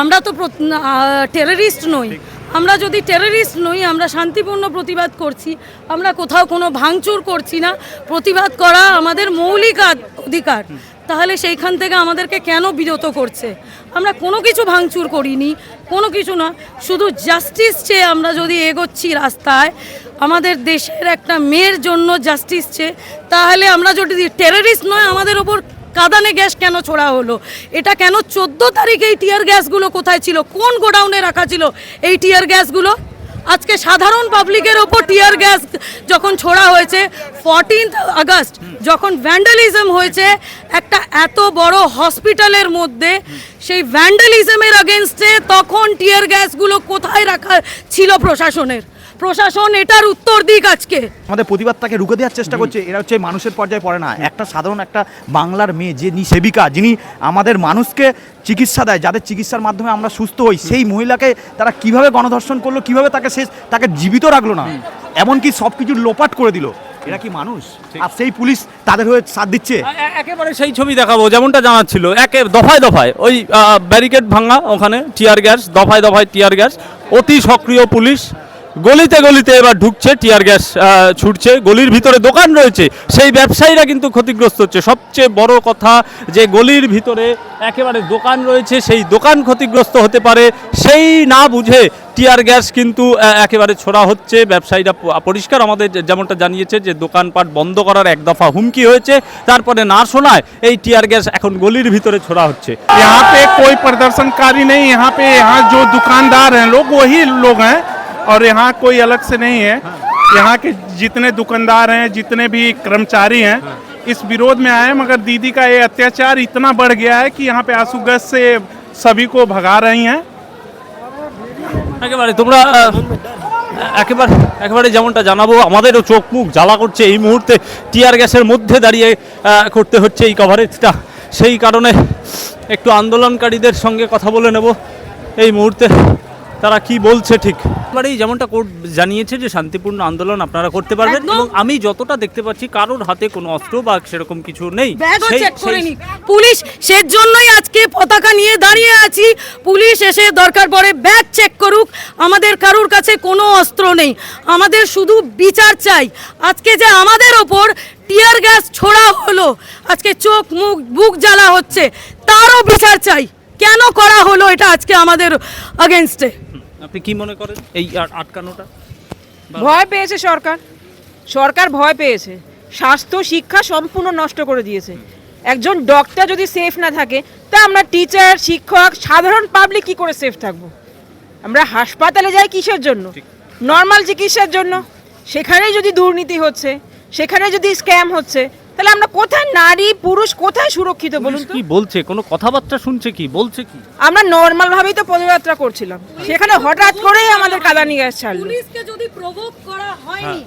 আমরা তো টেররিস্ট নই। আমরা যদি টেররিস্ট নই আমরা শান্তিপূর্ণ প্রতিবাদ করছি। আমরা কোথাও কোনো ভাঙচুর করছি না। প্রতিবাদ করা আমাদের মৌলিক অধিকার। তাহলে সেইখান থেকে আমাদেরকে কেন বিরত করছে? আমরা কোনো কিছু ভাঙচুর করিনি কোনো কিছু না। শুধু জাস্টিস চেয়ে আমরা যদি এগোচ্ছি রাস্তায় আমাদের দেশের একটা মেয়ের জন্য জাস্টিস চেয়ে তাহলে আমরা যদি টেররিস্ট নয় আমাদের ওপর কাদানে গ্যাস কেন ছোড়া হলো? এটা কেন চোদ্দ তারিখে এই টিয়ার গ্যাসগুলো কোথায় ছিল? কোন গোডাউনে রাখা ছিল এই টিয়ার গ্যাসগুলো? আজকে সাধারণ পাবলিকের ওপর টিয়ার গ্যাস যখন ছোড়া হয়েছে ফর্টিন্থ আগস্ট যখন ভ্যান্ডালিজম হয়েছে, একটা এত বড় হসপিটালের মধ্যে, সেই ভ্যান্ডালিজমের আগেনস্টে তখন টিয়ার গ্যাসগুলো কোথায় রাখা ছিল প্রশাসনের? প্রশাসন এটার উত্তর দিক আজকে। আমাদের প্রতিবাদটাকে রুখে দেওয়ার চেষ্টা করছে এরা হচ্ছে মানুষের পর্যায়ে পড়ে না। একটা সাধারণ একটা বাংলার মেয়ে যিনি সেবিকা যিনি আমাদের মানুষকে চিকিৎসা দেয় যাদের চিকিৎসার মাধ্যমে আমরা সুস্থ হই সেই মহিলাকে তারা কীভাবে গণধর্ষণ করল কীভাবে তাকে শেষ তাকে জীবিত রাখল না এমনকি সব কিছু লোপাট করে দিল। এরা কি মানুষ? আর সেই পুলিশ তাদের হয়ে সাথ দিচ্ছে? একেবারে সেই ছবি দেখাবো যেমনটা জানাচ্ছিল। একে দফায় দফায় ওই ব্যারিকেড ভাঙা ওখানে টিয়ার গ্যাস দফায় দফায় টিয়ার গ্যাস। অতি সক্রিয় পুলিশ গলিতে গলিতে এবার ঢুকছে টিয়ার গ্যাস আহ, ছুটছে গলির ভিতরে দোকান রয়েছে সেই ব্যবসায়ীরা কিন্তু ক্ষতিগ্রস্ত হচ্ছে সবচেয়ে বড় কথা যে গলির ভিতরে একেবারে দোকান রয়েছে সেই দোকান ক্ষতিগ্রস্ত হতে পারে সেই না বুঝে টিয়ার গ্যাস কিন্তু আহ, একেবারে ছোড়া হচ্ছে ব্যবসায়ীরা প- পরিষ্কার আমাদের যে- যেমনটা জানিয়েছে যে দোকানপাট বন্ধ করার এক দফা হুমকি হয়েছে তারপরে না শোনায় এই টিয়ার গ্যাস এখন গলির ভিতরে ছোড়া হচ্ছে यहाँ पे कोई प्रदर्शनकारी नहीं यहाँ पे यहाँ जो दुकानदार हैं लोग वही लोग हैं और यहाँ कोई अलग से नहीं है यहाँ के जितने दुकानदार हैं जितने भी कर्मचारी हैं इस विरोध में आए हैं, मगर दीदी का ये अत्याचार इतना बढ़ गया है कि यहाँ पे आंसू गैस से सभी को भगा रही हैं একেবারে তোমরা আহ, একেবারে একেবারে যেমনটা জানাবো আমাদেরও চোখ মুখ জ্বালা করছে এই মুহূর্তে টিয়ার গ্যাসের মধ্যে দাঁড়িয়ে আহ, করতে হচ্ছে এই কভারেজটা সেই কারণে একটু আন্দোলনকারীদের সঙ্গে কথা বলে নেব এই মুহূর্তে তারা কি বলছে ঠিক? এবারেই যেমনটা কোর্ট জানিয়েছে যে শান্তিপূর্ণ আন্দোলন আপনারা করতে পারবেন। এবং আমি যতটা দেখতে পাচ্ছি কারোর হাতে কোনো অস্ত্র বা সেরকম কিছু নেই। পুলিশ সের জন্যই আজকে পতাকা নিয়ে দাঁড়িয়ে আছি। পুলিশ এসে দরকার পড়ে ব্যাগ চেক করুক। আমাদের কারুর কাছে কোনো অস্ত্র নেই। আমাদের শুধু বিচার চাই। আজকে যে আমাদের ওপর টিয়ার গ্যাস ছোড়া হলো আজকে চোখ মুখ বুক জ্বালা হচ্ছে তারও বিচার চাই। কেন করা হলো এটা আজকে আমাদের আগেনস্টে আপনি কি মনে করেন এই আটকানোটা? ভয় পেয়েছে সরকার। সরকার ভয় পেয়েছে। স্বাস্থ্য শিক্ষা সম্পূর্ণ নষ্ট করে দিয়েছে। একজন ডক্টর যদি সেফ না থাকে তা আমরা টিচার শিক্ষক সাধারণ পাবলিক কি করে সেফ থাকব? আমরা হাসপাতালে যাই কিসের জন্য? নর্মাল চিকিৎসার জন্য? সেখানেই যদি দুর্নীতি হচ্ছে সেখানে যদি স্ক্যাম হচ্ছে তাহলে আমরা কোথায় নারী পুরুষ কোথায় সুরক্ষিত বলুন কি বলছে? কোনো কথাবার্তা শুনছে কি? বলছে কি? আমরা নর্মাল ভাবেই তো পদযাত্রা করছিলাম। সেখানে হঠাৎ করেই আমাদের কাদানি গ্যাস ছাড়লো। পুলিশকে যদি প্রভোক করা হয়নি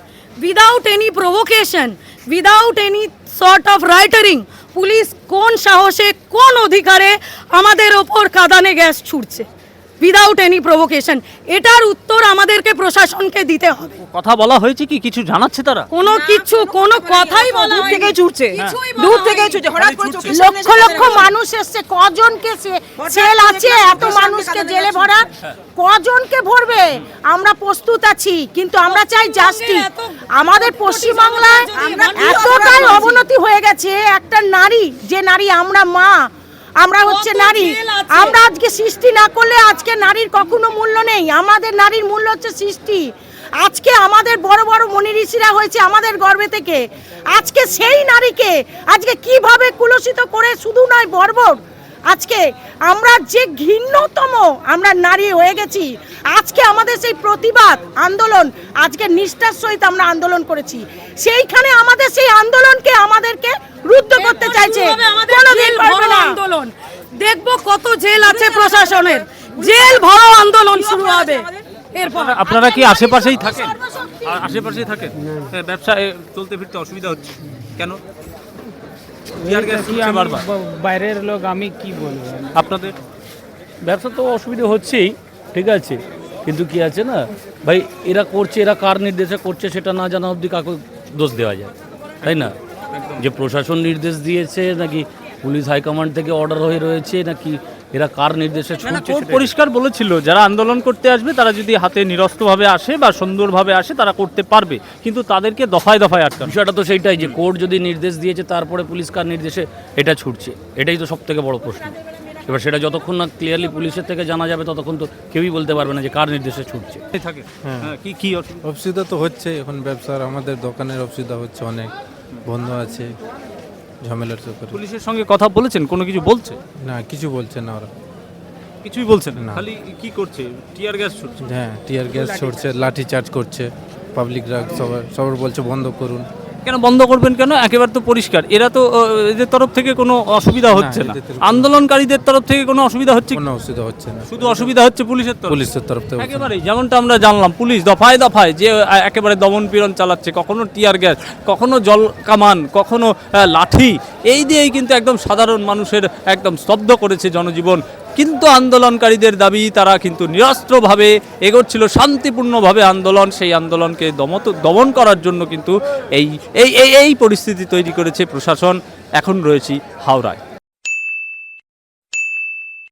without any provocation without any sort of rioting police কোন সাহসে কোন অধিকারে আমাদের ওপর কাদানে গ্যাস ছুটছে? উইদাউট এনি প্রভোকেশন এটার উত্তর আমাদেরকে প্রশাসনকে দিতে হবে। কথা বলা হয়েছে কি? কিছু জানাচ্ছে তারা? কোনো কিছু কোনো কথাই বলা দূর থেকে ছুটছে দূর থেকে ছুটছে হঠাৎ করে লক্ষ লক্ষ মানুষ এসছে কজনকে সে- সেল আছে এত মানুষকে জেলে ভরা কজনকে ভরবে? আমরা প্রস্তুত আছি কিন্তু আমরা চাই জাস্টিস আমাদের পশ্চিমবাংলায় এতটাই অবনতি হয়ে গেছে একটা নারী যে নারী আমরা মা আমরা হচ্ছে নারী। আমরা আজকে সৃষ্টি না করলে আজকে নারীর কখনো মূল্য নেই। আমাদের নারীর মূল্য হচ্ছে সৃষ্টি। আজকে আমাদের বড় বড় মনি ঋষিরা হয়েছে আমাদের গর্বে থেকে। আজকে সেই নারীকে আজকে কীভাবে কুলসিত করে শুধু নয় বর্বর আজকে আমরা যে ঘৃণ্যতম আমরা নারী হয়ে গেছি আজকে আমাদের সেই প্রতিবাদ আন্দোলন আজকে নিষ্ঠার সহিত আমরা আন্দোলন করেছি। সেইখানে আমাদের সেই আন্দোলনকে আমাদেরকে রুদ্ধ করতে চাইছে। কোনোদিন জেল পারবে না। আন্দোলন। দেখব কত জেল আছে প্রশাসনের। জেল ভরো আন্দোলন শুরু হবে। এরপর আপনারা কি আশেপাশেই থাকেন? আশেপাশেই থাকেন? এ, ব্যবসা এ, চলতে ফিরতে অসুবিধা হচ্ছে? কেন? টিয়ার গ্যাস কি বারবার বাইরের লোক আমি কি বলব? আপনাদের? ব্যবসা তো অসুবিধা হচ্ছেই ঠিক আছে। কিন্তু কি আছে না? ভাই এরা করছে এরা কার নির্দেশে করছে সেটা না জানা অবধি কাকে দোষ দেওয়া যায় তাই না? যে প্রশাসন নির্দেশ দিয়েছে নাকি পুলিশ হাইকমান্ড থেকে অর্ডার হয়ে রয়েছে নাকি এরা কার নির্দেশে ছুটছে পরিষ্কার বলেছিল যারা আন্দোলন করতে আসবে তারা যদি হাতে নিরস্তভাবে আসে বা সুন্দরভাবে আসে তারা করতে পারবে। কিন্তু তাদেরকে দফায় দফায় আটকানো। বিষয়টা তো সেইটাই যে কোর্ট যদি নির্দেশ দিয়েছে তারপরে পুলিশ কার নির্দেশে এটা ছুটছে। এটাই তো সব থেকে বড় প্রশ্ন। এবার সেটা যতক্ষণ না ক্লিয়ারলি পুলিশের থেকে জানা যাবে ততক্ষণ তো কেউই বলতে পারবে না যে কার নির্দেশে ছুটছে। থাকে। হ্যাঁ, কি কি অসুবিধা? অসুবিধা তো হচ্ছে এখন ব্যবসার আমাদের দোকানের অসুবিধা হচ্ছে অনেক বন্ধ আছে। ঝামেলার চক্করে পুলিশের সঙ্গে কথা বলেছেন? কোনো কিছু বলছে? না কিছু বলছে না ওরা। কিছুই বলছে না? না। খালি কি করছে? টিয়ার গ্যাস ছুটছে। হ্যাঁ টিয়ার গ্যাস ছড়ছে লাঠি চার্জ করছে। পাবলিকরা সবার সবার বলছে বন্ধ করুন। কেন বন্ধ করবেন কেন একেবারে তো পরিষ্কার এরা তো এদের তরফ থেকে কোনো অসুবিধা হচ্ছে না আন্দোলনকারীদের তরফ থেকে কোনো অসুবিধা হচ্ছে? কোনো অসুবিধা হচ্ছে না শুধু অসুবিধা হচ্ছে পুলিশের তরফ পুলিশের তরফ থেকে। একেবারেই যেমনটা আমরা জানলাম পুলিশ দফায় দফায় যে একেবারে দমন পীড়ন চালাচ্ছে কখনো টিয়ার গ্যাস কখনো জল কামান কখনো লাঠি এই দিয়েই কিন্তু একদম সাধারণ মানুষের একদম স্তব্ধ করেছে জনজীবন কিন্তু আন্দোলনকারীদের দাবি, তারা কিন্তু নিরস্ত্রভাবে এগোচ্ছিল, শান্তিপূর্ণভাবে আন্দোলন, সেই আন্দোলনকে দমত, দমন করার জন্য কিন্তু এই এই, এই- পরিস্থিতি তৈরি করেছে প্রশাসন। এখন রয়েছি হাওড়ায়।